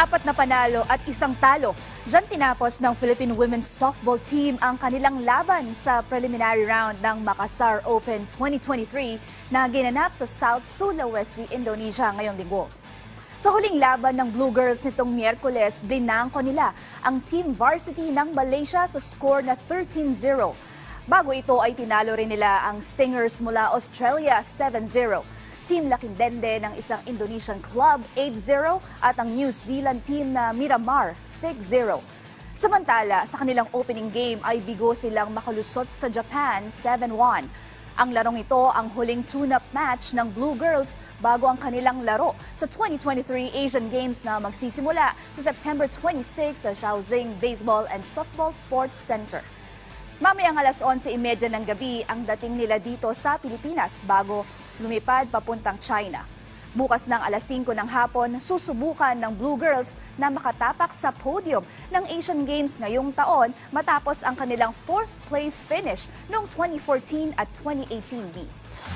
apat na panalo at isang talo. Diyan tinapos ng Philippine Women's Softball Team ang kanilang laban sa preliminary round ng Makassar Open 2023 na ginanap sa South Sulawesi, Indonesia ngayong linggo. Sa huling laban ng Blue Girls nitong Miyerkules, binangko nila ang Team Varsity ng Malaysia sa score na 13-0. Bago ito ay tinalo rin nila ang Stingers mula Australia 7-0. Team Lakindende ng isang Indonesian club 8-0 at ang New Zealand team na Miramar 6-0. Samantala, sa kanilang opening game ay bigo silang makalusot sa Japan 7-1. Ang larong ito ang huling tune-up match ng Blue Girls bago ang kanilang laro sa 2023 Asian Games na magsisimula sa September 26 sa Shaoxing Baseball and Softball Sports Center. Mamayang alas 11.30 ng gabi ang dating nila dito sa Pilipinas bago lumipad papuntang China. Bukas ng alas 5 ng hapon, susubukan ng Blue Girls na makatapak sa podium ng Asian Games ngayong taon matapos ang kanilang fourth place finish noong 2014 at 2018 meet.